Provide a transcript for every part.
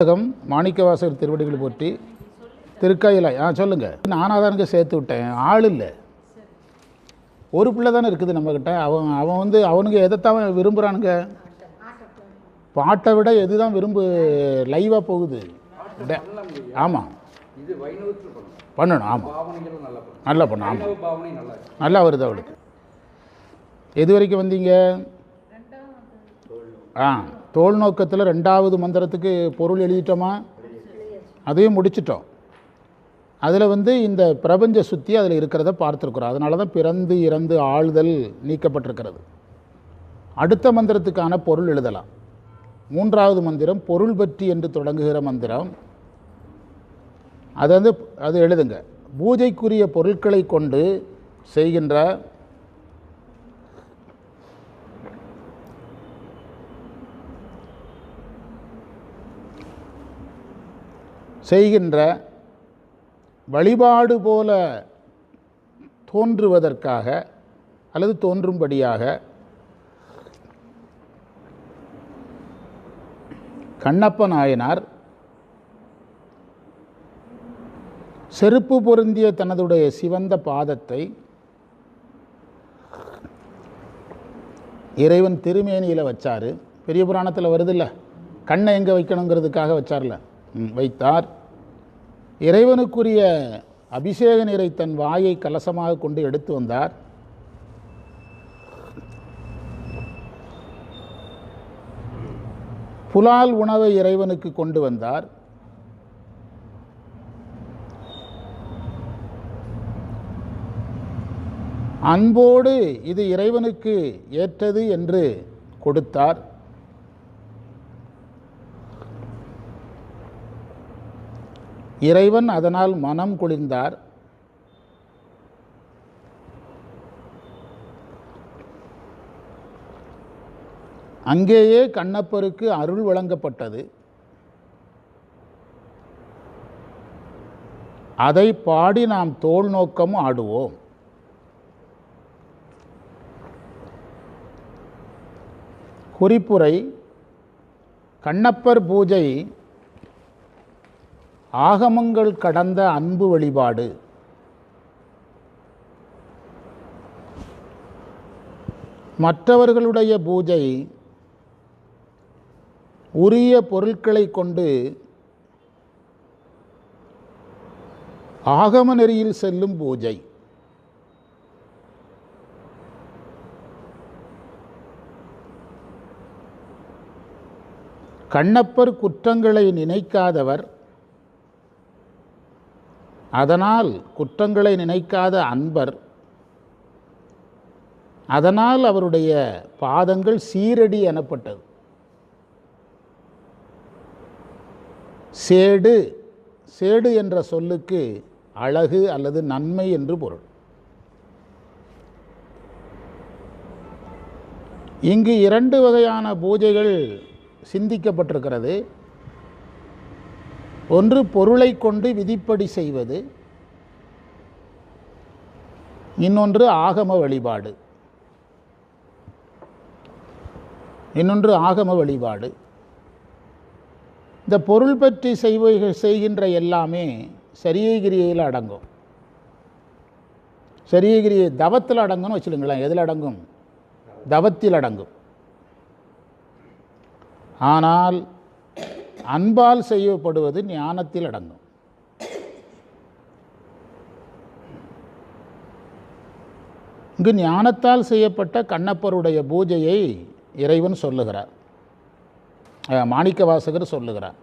புத்தகம் மாணிக்கவாசகர் திருவடிகள் போற்றி திருக்கையிலாய். ஆ சொல்லுங்கள் நானாக தானுங்க சேர்த்து விட்டேன். ஆள் இல்லை. ஒரு பிள்ளை தானே இருக்குது நம்மக்கிட்ட அவன் அவன் வந்து அவனுங்க எதைத்தான் விரும்புகிறானுங்க பாட்டை விட எது தான் விரும்பு லைவாக போகுது. ஆமாம் பண்ணணும் ஆமாம் நல்லா பண்ணணும் ஆமாம் நல்லா நல்லா வருது அவளுக்கு. எது வரைக்கும் வந்தீங்க? ஆ. தோல் நோக்கத்தில் ரெண்டாவது மந்திரத்துக்கு பொருள் எழுதிட்டோமா? அதையும் முடிச்சிட்டோம். அதில் வந்து இந்த பிரபஞ்ச சுத்தி அதில் இருக்கிறத பார்த்துருக்குறோம். அதனால தான் பிறந்து இறந்து ஆழ்தல் நீக்கப்பட்டிருக்கிறது. அடுத்த மந்திரத்துக்கான பொருள் எழுதலாம். மூன்றாவது மந்திரம் பொருள் பற்றி என்று தொடங்குகிற மந்திரம். அது வந்து அது எழுதுங்க. பூஜைக்குரிய பொருட்களை கொண்டு செய்கின்ற செய்கின்ற வழிபாடு போல தோன்றுவதற்காக அல்லது தோன்றும்படியாக கண்ணப்ப நாயனார் செருப்பு பொருந்திய தனதுடைய சிவந்த பாதத்தை இறைவன் திருமேனியில் வச்சார். பெரிய புராணத்தில் வருதில்ல. கண்ணை எங்கே வைக்கணுங்கிறதுக்காக வச்சார்ல. ம், வைத்தார். இறைவனுக்குரிய அபிஷேக நீரை தன் வாயை கலசமாக கொண்டு எடுத்து வந்தார். புலால் உணவை இறைவனுக்கு கொண்டு வந்தார். அன்போடு இது இறைவனுக்கு ஏற்றது என்று கொடுத்தார். இறைவன் அதனால் மனம் குளிர்ந்தார். அங்கேயே கண்ணப்பருக்கு அருள் வழங்கப்பட்டது. அதை பாடி நாம் தோல் நோக்கம் ஆடுவோம். குறிப்புரை கண்ணப்பர் பூஜை ஆகமங்கள் கடந்த அன்பு வழிபாடு. மற்றவர்களுடைய பூஜை உரிய பொருட்களை கொண்டு ஆகம நெறியில் செல்லும் பூஜை. கண்ணப்பர் குற்றங்களை நினைக்காதவர் அதனால் குற்றங்களை நினைக்காத அன்பர் அதனால் அவருடைய பாதங்கள் சீரடி எனப்பட்டது. சேடு சேடு என்ற சொல்லுக்கு அழகு அல்லது நன்மை என்று பொருள். இங்கு இரண்டு வகையான பூஜைகள் சிந்திக்கப்பட்டிருக்கிறது. ஒன்று பொருளை கொண்டு விதிப்படி செய்வது இன்னொன்று ஆகம வழிபாடு. இன்னொன்று ஆகம வழிபாடு. இந்த பொருள் பற்றி செய்வ செய்கின்ற எல்லாமே சரியகிரியில் அடங்கும். சரியகிரியை தவத்தில் அடங்கும்னு வச்சுக்கோங்களேன் எதில் அடங்கும்? தவத்தில் அடங்கும். ஆனால் அன்பால் செய்யப்படுவது ஞானத்தில் அடங்கும். இங்கு ஞானத்தால் செய்யப்பட்ட கண்ணப்பருடைய பூஜையை இறைவன் சொல்லுகிறார். மாணிக்க மாணிக்கவாசகர் சொல்லுகிறார்.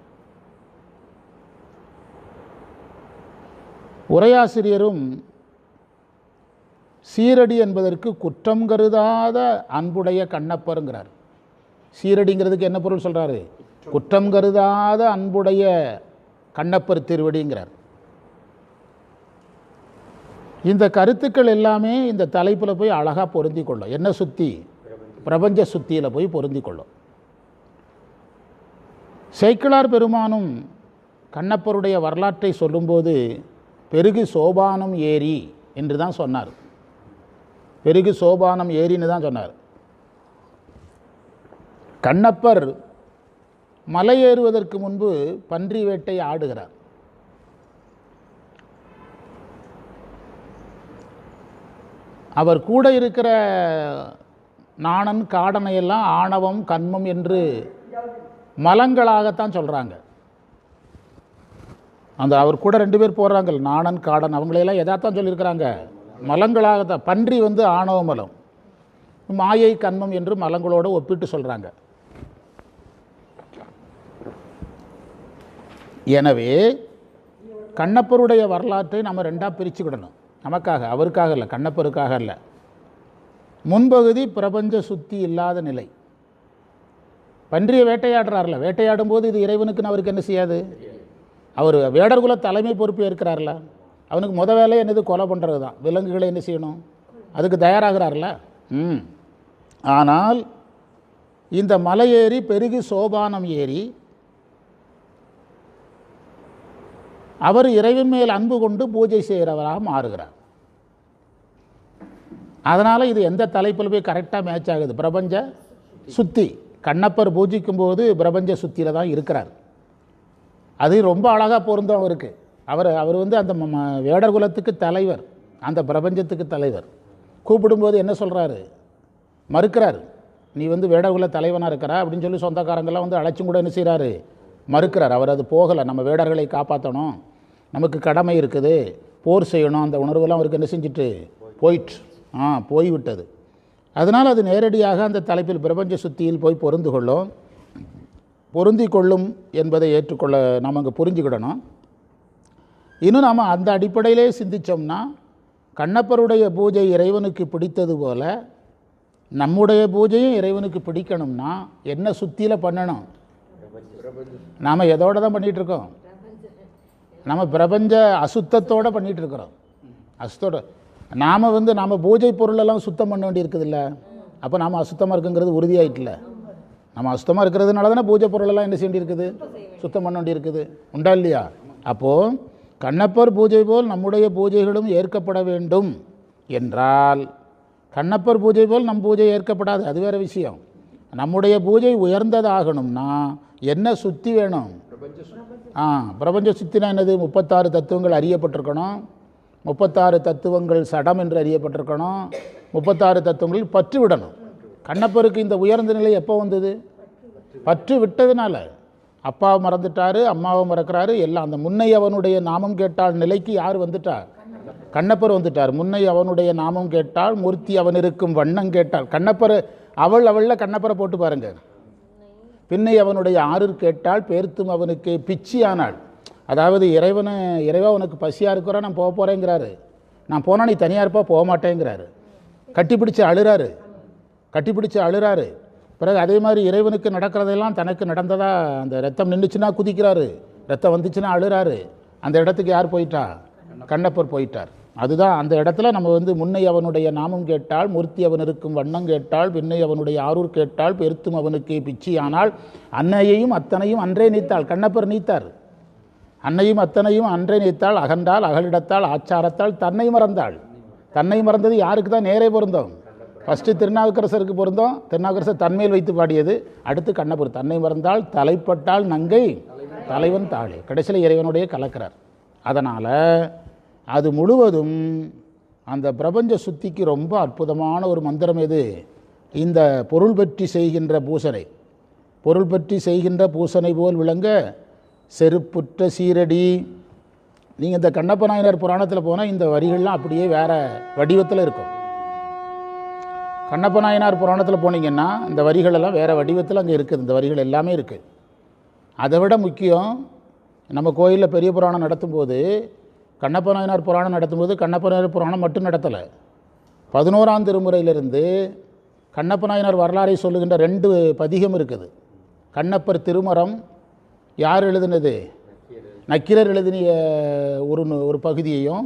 உரையாசிரியரும் சீரடி என்பதற்கு குற்றம் கருதாத அன்புடைய கண்ணப்பருங்கிறார். சீரடிங்கிறதுக்கு என்ன பொருள் சொல்கிறாரு குற்றம் கருதாத அன்புடைய கண்ணப்பர் திருவடிங்கிறார். இந்த கருத்துக்கள் எல்லாமே இந்த தலைப்பில் போய் அழகாக பொருந்தி கொள்ளும் என்ன சுத்தி? பிரபஞ்ச சுத்தியில் போய் பொருந்தி கொள்ளும் சேக்கிழார் பெருமானும் கண்ணப்பருடைய வரலாற்றை சொல்லும்போது பெருகு சோபானம் ஏரி என்று தான் சொன்னார். பெருகு சோபானம் ஏரின்னு தான் சொன்னார். கண்ணப்பர் மலை ஏறுவதற்கு முன்பு பன்றி வேட்டை ஆடுகிறார். அவர் கூட இருக்கிற நாணன் காடனை எல்லாம் ஆணவம் கண்மம் என்று மலங்களாகத்தான் சொல்கிறாங்க அந்த அவர் கூட ரெண்டு பேர் போடுறாங்க நாணன் காடன் அவங்களையெல்லாம் எதாத்தான் சொல்லியிருக்கிறாங்க. மலங்களாகத்தான் பன்றி வந்து ஆணவ மலம் மாயை கண்மம் என்று மலங்களோடு ஒப்பிட்டு சொல்கிறாங்க எனவே கண்ணப்பருடைய வரலாற்றை நம்ம ரெண்டாக பிரிச்சுக்கிடணும். நமக்காக அவருக்காக இல்லை கண்ணப்பருக்காக இல்லை. முன்பகுதி பிரபஞ்ச சுத்தி இல்லாத நிலை. பன்றியை வேட்டையாடுறார்ல வேட்டையாடும் போது இது இறைவனுக்குன்னு அவருக்கு என்ன செய்யாது? அவர் வேடர்குல தலைமை பொறுப்பு ஏற்கிறார்ல அவனுக்கு முத வேலை என்னது? கொலை பண்ணுறது தான். விலங்குகளை என்ன செய்யணும்? அதுக்கு தயாராகிறார்ல? ம். ஆனால் இந்த மலை ஏறி பெருகி சோபானம் ஏறி அவர் இறைவன் மேல் அன்பு கொண்டு பூஜை செய்கிறவராக மாறுகிறார். அதனால் இது எந்த தலைப்பில் போய் கரெக்டாக மேட்ச் ஆகுது. பிரபஞ்ச சுத்தி கண்ணப்பர் பூஜிக்கும் போது பிரபஞ்ச சுத்தியில் தான் இருக்கிறார். அது ரொம்ப அழகாக பொருந்தும் அவருக்கு. அவர் அவர் வந்து அந்த ம- ம- வேடர் குலத்துக்கு தலைவர். அந்த பிரபஞ்சத்துக்கு தலைவர். கூப்பிடும்போது என்ன சொல்கிறாரு மறுக்கிறார். நீ வந்து வேடகுல தலைவனாக இருக்கிறா? அப்படின்னு சொல்லி சொந்தக்காரங்கெல்லாம் வந்து அழைச்சும் கூட என்ன செய்கிறாரு மறுக்கிறார். அவர் அது போகலை. நம்ம வேடர்களை காப்பாற்றணும் நமக்கு கடமை இருக்குது. போர் செய்யணும். அந்த உணர்வெல்லாம் அவருக்கு என்ன செஞ்சுட்டு? போயிட்டு ஆ போய்விட்டது. அதனால் அது நேரடியாக அந்த தலைப்பில் பிரபஞ்ச சுத்தியில் போய் பொருந்து கொள்ளும். பொருந்தி கொள்ளும் என்பதை ஏற்றுக்கொள்ள நாம் அங்கே புரிஞ்சுக்கிடணும். இன்னும் நாம் அந்த அடிப்படையிலே சிந்திச்சோம்னா கண்ணப்பருடைய பூஜை இறைவனுக்கு பிடித்தது போல நம்முடைய பூஜையும் இறைவனுக்கு பிடிக்கணும்னா என்ன சுத்தியில் பண்ணணும்? நாம் எதோட தான் பண்ணிகிட்டு இருக்கோம் நம்ம பிரபஞ்ச அசுத்தத்தோடு பண்ணிகிட்டு இருக்கிறோம் அசுத்தோட நாம் வந்து நாம் பூஜை பொருளெல்லாம் சுத்தம் பண்ண வேண்டியிருக்குதுல்ல? அப்போ நாம் அசுத்தமாக இருக்குங்கிறது உறுதியாயிட்டில்ல நம்ம அசுத்தமாக இருக்கிறதுனால தானே பூஜை பொருளெல்லாம் என்ன செய்யிருக்குது சுத்தம் பண்ண வேண்டியிருக்குது. உண்டா இல்லையா? அப்போது கண்ணப்பர் பூஜை போல் நம்முடைய பூஜைகளும் ஏற்கப்பட வேண்டும் என்றால் கண்ணப்பர் பூஜை போல் நம் பூஜை ஏற்கப்படாது. அது வேறு விஷயம். நம்முடைய பூஜை உயர்ந்ததாகணும்னா என்ன சுத்தி வேணும்? ஆ பிரபஞ்ச சுத்தினா என்னது? முப்பத்தாறு தத்துவங்கள் அறியப்பட்டிருக்கணும். முப்பத்தாறு தத்துவங்கள் சடம் என்று அறியப்பட்டிருக்கணும். முப்பத்தாறு தத்துவங்கள் பற்று விடணும். கண்ணப்பருக்கு இந்த உயர்ந்த நிலை எப்போ வந்தது? பற்று விட்டதுனால. அப்பாவை மறந்துட்டாரு அம்மாவை மறக்கிறாரு எல்லாம் அந்த முன்னை அவனுடைய நாமம் கேட்டால் நிலைக்கு யார் வந்துட்டார்? கண்ணப்பர் வந்துட்டார். முன்னை அவனுடைய நாமம் கேட்டால் மூர்த்தி அவன் இருக்கும் வண்ணம் கேட்டால் கண்ணப்பர் அவள் அவளில் கண்ணப்பரை போட்டு பாருங்க. பின்னை அவனுடைய ஆறுர் கேட்டால் பேர்த்தும் அவனுக்கு பிச்சி ஆனாள். அதாவது இறைவனை இறைவா உனக்கு பசியாக இருக்கிறா நான் போக போகிறேங்கிறாரு நான் போனால் நீ தனியாக இருப்பா போக மாட்டேங்கிறாரு கட்டிப்பிடிச்சு அழுறாரு. கட்டிப்பிடிச்சு அழுறாரு. பிறகு அதே மாதிரி இறைவனுக்கு நடக்கிறதெல்லாம் தனக்கு நடந்ததா அந்த ரத்தம் நின்றுச்சுன்னா குதிக்கிறாரு. ரத்தம் வந்துச்சுன்னா அழுறாரு. அந்த இடத்துக்கு யார் போயிட்டா? கண்ணப்பர் போயிட்டார். அதுதான் அந்த இடத்துல நம்ம வந்து முன்னை அவனுடைய நாமம் கேட்டால் மூர்த்தி அவன் இருக்கும் வண்ணம் கேட்டால் பின்னை அவனுடைய ஆரூர் கேட்டால் பெருத்தும் அவனுக்கு பிச்சியானால் அன்னையையும் அத்தனையும் அன்றே நீத்தாள். கண்ணப்பர் நீத்தார். அன்னையும் அத்தனையும் அன்றே நீத்தாள். அகன்றால் அகலிடத்தால் ஆச்சாரத்தால் தன்னை மறந்தாள். தன்னை மறந்தது யாருக்கு தான்? நேரே பொருந்தோம். ஃபஸ்ட்டு திருநாவுக்கரசருக்கு பொருந்தோம். திருநாவுக்கரசர் தன்மேல் வைத்து பாடியது. அடுத்து கண்ணப்பர். தன்னை மறந்தால் தலைப்பட்டால் நங்கை தலைவன் தாளே. கடைசியில் இறைவனுடைய கலக்கிறார். அதனால் அது முழுவதும் அந்த பிரபஞ்ச சுத்திக்கு ரொம்ப அற்புதமான ஒரு மந்திரம் எது? இந்த பொருள் பற்றி செய்கின்ற பூசனை. பொருள் பற்றி செய்கின்ற பூசனை போல் விளங்க செருப்புற்ற சீரடி. நீங்கள் இந்த கண்ணப்ப நாயனர் புராணத்தில் போனால் இந்த வரிகள்லாம் அப்படியே வேறு வடிவத்தில் இருக்கும். கண்ணப்ப நாயனார் புராணத்தில் போனீங்கன்னா இந்த வரிகளெல்லாம் வேறு வடிவத்தில் அங்கே இருக்குது. இந்த வரிகள் எல்லாமே இருக்குது அதை விட முக்கியம் நம்ம கோயிலில் பெரிய புராணம் நடத்தும்போது கண்ணப்ப நாயனார் புராணம் நடத்தும்போது கண்ணப்ப நாயனார் புராணம் மட்டும் நடத்தலை. பதினோராம் திருமுறையிலிருந்து கண்ணப்ப நாயனார் வரலாறை சொல்லுகின்ற ரெண்டு பதிகம் இருக்குது. கண்ணப்பர் திருமரம் யார் எழுதினது? நக்கீரர் எழுதினிய ஒரு ஒரு பகுதியையும்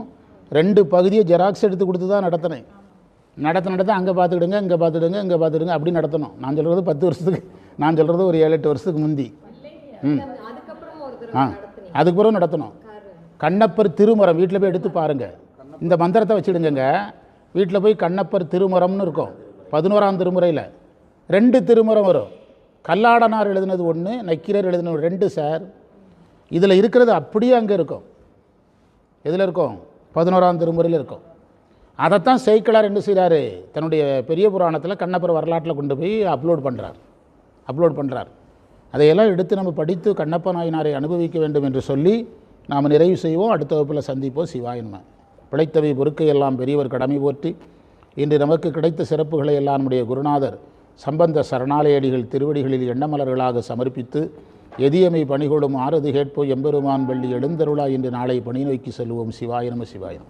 ரெண்டு பகுதியை ஜெராக்ஸ் எடுத்து கொடுத்து தான் நடத்தினேன். நடத்த நடத்த அங்கே பார்த்துக்கிடுங்க இங்கே பார்த்துடுங்க இங்கே பார்த்துடுங்க அப்படி நடத்தணும். நான் சொல்கிறது பத்து வருஷத்துக்கு நான் சொல்கிறது ஒரு ஏழு எட்டு வருஷத்துக்கு முந்தி. ம் அதுக்கப்புறம் ஆ தடவை அதுக்கு பிறகு நடத்தணும். கண்ணப்பர் திருமரம் வீட்டில் போய் எடுத்து பாருங்கள் இந்த மந்திரத்தை வச்சுடுங்கங்க. வீட்டில் போய் கண்ணப்பர் திருமரம்னு இருக்கும். பதினோராம் திருமுறையில் ரெண்டு திருமுறம் வரும். கல்லாடனார் எழுதினது ஒன்று நக்கீரர் எழுதினது ரெண்டு சார். இதில் இருக்கிறது அப்படியே அங்கே இருக்கும். எதில் இருக்கும்? பதினோராம் திருமுறையில் இருக்கும். அதைத்தான் சேக்கிழார் என்ன செய்கிறாரு தன்னுடைய பெரிய புராணத்தில் கண்ணப்பர் வரலாற்றில் கொண்டு போய் அப்லோட் பண்ணுறார் அப்லோட் பண்ணுறார் அதையெல்லாம் எடுத்து நம்ம படித்து கண்ணப்ப நாயனாரை அனுபவிக்க வேண்டும் என்று சொல்லி நாம் நிறைவு செய்வோம் அடுத்த வகுப்பில் சந்திப்போம். சிவாயன்ம பிழைத்தவை பொறுக்கை எல்லாம் பெரியவர் கடமை போற்றி இன்று நமக்கு கிடைத்த சிறப்புகளை எல்லாம் நம்முடைய குருநாதர் சம்பந்த சரணாலயடிகள் திருவடிகளில் எண்ணமலர்களாக சமர்ப்பித்து எதியமை பணிகொடும் ஆறுதி கேட்போ எம்பெருமான் பள்ளி எழுந்தருளா என்று நாளை பணி நோக்கி செல்வோம். சிவாய சிவாயினம்